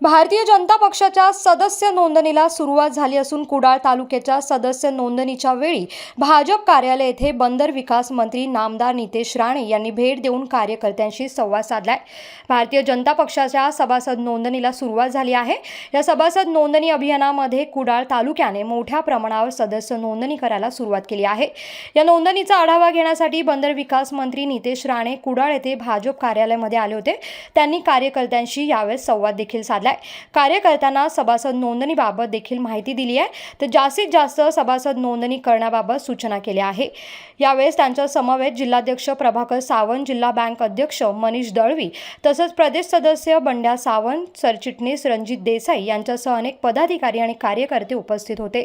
भारतीय जनता पक्षाच्या सदस्य नोंदणीला सुरुवात झाली असून कुडाळ तालुक्याच्या सदस्य नोंदणीच्या वेळी भाजप कार्यालय येथे बंदर विकास मंत्री नामदार नितेश राणे यांनी भेट देऊन कार्यकर्त्यांशी संवाद साधलाय. भारतीय जनता पक्षाच्या सभासद नोंदणीला सुरुवात झाली आहे. या सभासद नोंदणी अभियानामध्ये कुडाळ तालुक्याने मोठ्या प्रमाणावर सदस्य नोंदणी करायला सुरुवात केली आहे. या नोंदणीचा आढावा घेण्यासाठी बंदर विकास मंत्री नितेश राणे कुडाळ येथे भाजप कार्यालयामध्ये आले होते. त्यांनी कार्यकर्त्यांशी यावेळेस संवाद देखील साधला. साधलाय कार्यकर्त्यांना सभासद नोंदणीबाबत देखील माहिती दिली आहे. तर जास्तीत जास्त सभासद नोंदणी करण्याबाबत सूचना केल्या आहे. यावेळेस त्यांच्या समवेत जिल्हाध्यक्ष प्रभाकर सावंत जिल्हा बँक अध्यक्ष मनीष दळवी तसंच प्रदेश सदस्य बंड्या सावंत सरचिटणीस रणजित देसाई यांच्यासह अनेक पदाधिकारी आणि कार्यकर्ते उपस्थित होते.